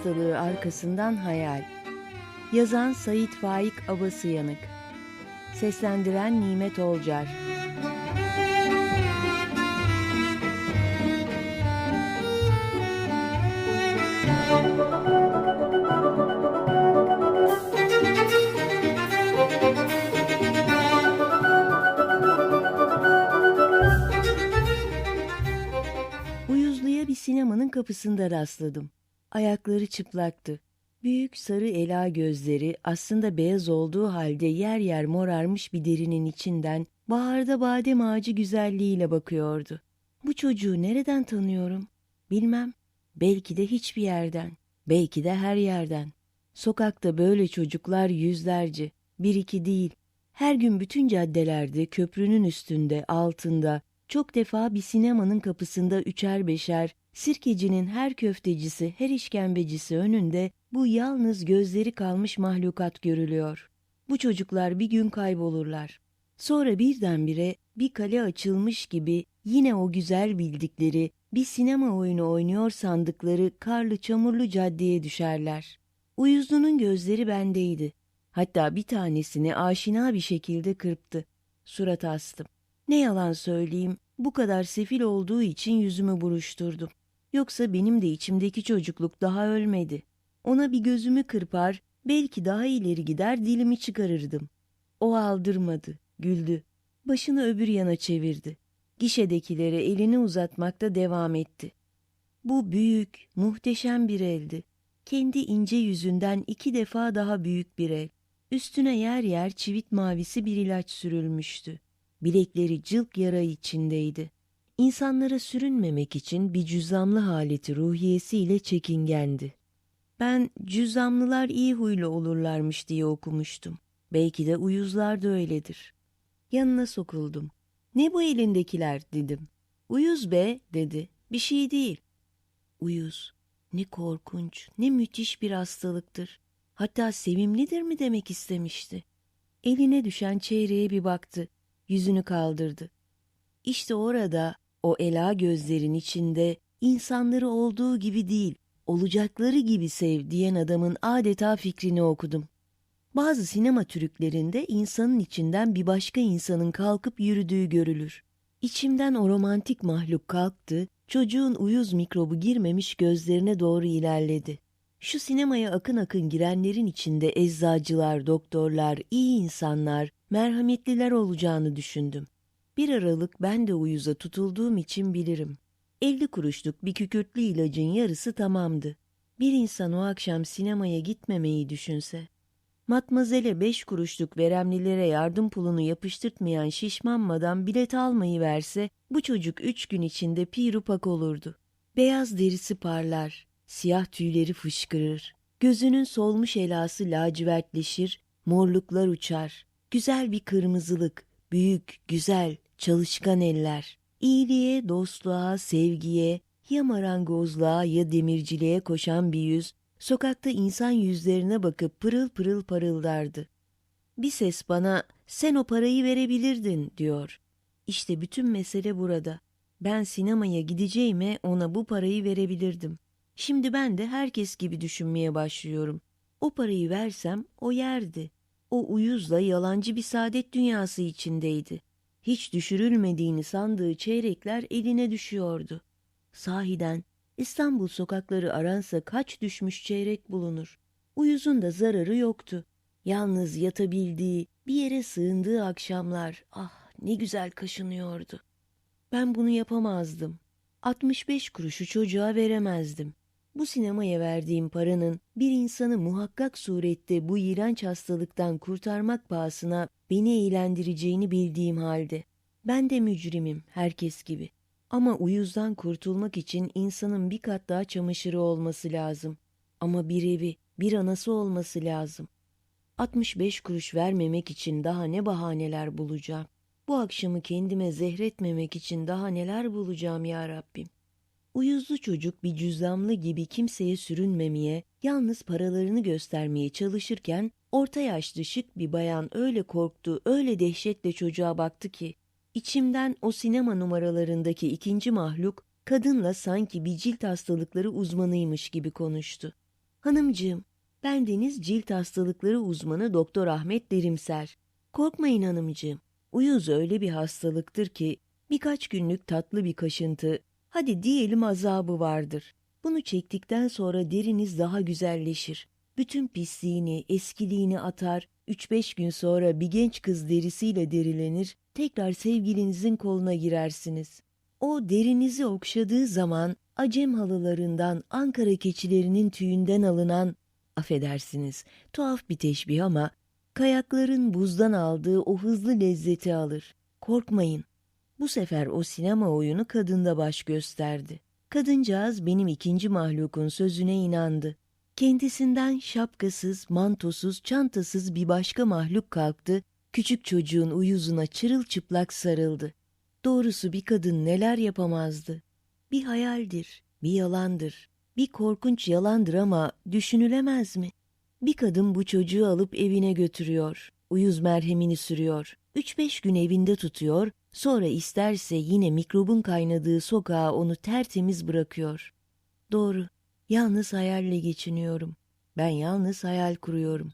hastalığı arkasından hayal. Yazan Sait Faik Abasıyanık. Seslendiren Nimet Olcar. Uyuzlu'ya bir sinemanın kapısında rastladım. Ayakları çıplaktı. Büyük sarı ela gözleri aslında beyaz olduğu halde yer yer morarmış bir derinin içinden baharda badem ağacı güzelliğiyle bakıyordu. Bu çocuğu nereden tanıyorum? Bilmem. Belki de hiçbir yerden. Belki de her yerden. Sokakta böyle çocuklar yüzlerce. Bir iki değil. Her gün bütün caddelerde, köprünün üstünde, altında, çok defa bir sinemanın kapısında üçer beşer, sirkecinin her köftecisi, her işkembecisi önünde bu yalnız gözleri kalmış mahlukat görülüyor. Bu çocuklar bir gün kaybolurlar. Sonra birdenbire bir kale açılmış gibi yine o güzel bildikleri, bir sinema oyunu oynuyor sandıkları karlı çamurlu caddeye düşerler. Uyuzlu'nun gözleri bendeydi. Hatta bir tanesini aşina bir şekilde kırptı. Surat astım. Ne yalan söyleyeyim, bu kadar sefil olduğu için yüzümü buruşturdum. Yoksa benim de içimdeki çocukluk daha ölmedi. Ona bir gözümü kırpar, belki daha ileri gider dilimi çıkarırdım. O aldırmadı, güldü. Başını öbür yana çevirdi. Gişedekilere elini uzatmakta devam etti. Bu büyük, muhteşem bir eldi. Kendi ince yüzünden iki defa daha büyük bir el. Üstüne yer yer çivit mavisi bir ilaç sürülmüştü. Bilekleri cılk yara içindeydi. İnsanlara sürünmemek için bir cüzamlı haleti ruhiyesiyle çekingendi. Ben cüzamlılar iyi huylu olurlarmış diye okumuştum. Belki de uyuzlar da öyledir. Yanına sokuldum. Ne bu elindekiler dedim. Uyuz be dedi. Bir şey değil. Uyuz. Ne korkunç, ne müthiş bir hastalıktır. Hatta sevimlidir mi demek istemişti. Eline düşen çeyreğe bir baktı. Yüzünü kaldırdı. İşte orada o ela gözlerin içinde insanları olduğu gibi değil, olacakları gibi sev diyen adamın adeta fikrini okudum. Bazı sinema türüklerinde insanın içinden bir başka insanın kalkıp yürüdüğü görülür. İçimden o romantik mahluk kalktı, çocuğun uyuz mikrobu girmemiş gözlerine doğru ilerledi. Şu sinemaya akın akın girenlerin içinde eczacılar, doktorlar, iyi insanlar, merhametliler olacağını düşündüm. Bir aralık ben de uyuza tutulduğum için bilirim. 50 kuruşluk bir kükürtlü ilacın yarısı tamamdı. Bir insan o akşam sinemaya gitmemeyi düşünse. Matmazele beş kuruşluk veremlilere yardım pulunu yapıştırtmayan şişman madam bilet almayı verse bu çocuk üç gün içinde pirupak olurdu. Beyaz derisi parlar, siyah tüyleri fışkırır, gözünün solmuş elası lacivertleşir, morluklar uçar, güzel bir kırmızılık, büyük, güzel, çalışkan eller, iyiliğe, dostluğa, sevgiye, ya marangozluğa ya demirciliğe koşan bir yüz, sokakta insan yüzlerine bakıp pırıl pırıl parıldardı. Bir ses bana sen o parayı verebilirdin diyor. İşte bütün mesele burada. Ben sinemaya gideceğime ona bu parayı verebilirdim. Şimdi ben de herkes gibi düşünmeye başlıyorum. O parayı versem o yerdi. O uyuzla yalancı bir saadet dünyası içindeydi. Hiç düşürülmediğini sandığı çeyrekler eline düşüyordu. Sahiden İstanbul sokakları aransa kaç düşmüş çeyrek bulunur. Uyuzun da zararı yoktu. Yalnız yatabildiği, bir yere sığındığı akşamlar ah ne güzel kaşınıyordu. Ben bunu yapamazdım. 65 kuruşu çocuğa veremezdim. Bu sinemaya verdiğim paranın bir insanı muhakkak surette bu iğrenç hastalıktan kurtarmak pahasına beni eğlendireceğini bildiğim halde. Ben de mücrimim herkes gibi. Ama uyuzdan kurtulmak için insanın bir kat daha çamaşırı olması lazım. Ama bir evi, bir anası olması lazım. 65 kuruş vermemek için daha ne bahaneler bulacağım. Bu akşamı kendime zehretmemek için daha neler bulacağım ya Rabbim. Uyuzlu çocuk bir cüzdanlı gibi kimseye sürünmemeye, yalnız paralarını göstermeye çalışırken orta yaşlı şık bir bayan öyle korktu, öyle dehşetle çocuğa baktı ki içimden o sinema numaralarındaki ikinci mahluk kadınla sanki bir cilt hastalıkları uzmanıymış gibi konuştu. Hanımcığım, ben Deniz Cilt Hastalıkları uzmanı Doktor Ahmet Derimser. Korkmayın hanımcığım. Uyuz öyle bir hastalıktır ki birkaç günlük tatlı bir kaşıntı, hadi diyelim azabı vardır. Bunu çektikten sonra deriniz daha güzelleşir. Bütün pisliğini, eskiliğini atar, 3-5 gün sonra bir genç kız derisiyle derilenir, tekrar sevgilinizin koluna girersiniz. O derinizi okşadığı zaman acem halılarından, Ankara keçilerinin tüyünden alınan, affedersiniz, tuhaf bir teşbih ama kayakların buzdan aldığı o hızlı lezzeti alır. Korkmayın. Bu sefer o sinema oyunu kadında baş gösterdi. Kadıncağız benim ikinci mahlukun sözüne inandı. Kendisinden şapkasız, mantosuz, çantasız bir başka mahluk kalktı, küçük çocuğun uyuzuna çırılçıplak sarıldı. Doğrusu bir kadın neler yapamazdı? Bir hayaldir, bir yalandır, bir korkunç yalandır ama düşünülemez mi? Bir kadın bu çocuğu alıp evine götürüyor, uyuz merhemini sürüyor, üç beş gün evinde tutuyor, sonra isterse yine mikrobun kaynadığı sokağa onu tertemiz bırakıyor. Doğru, yalnız hayalle geçiniyorum. Ben yalnız hayal kuruyorum.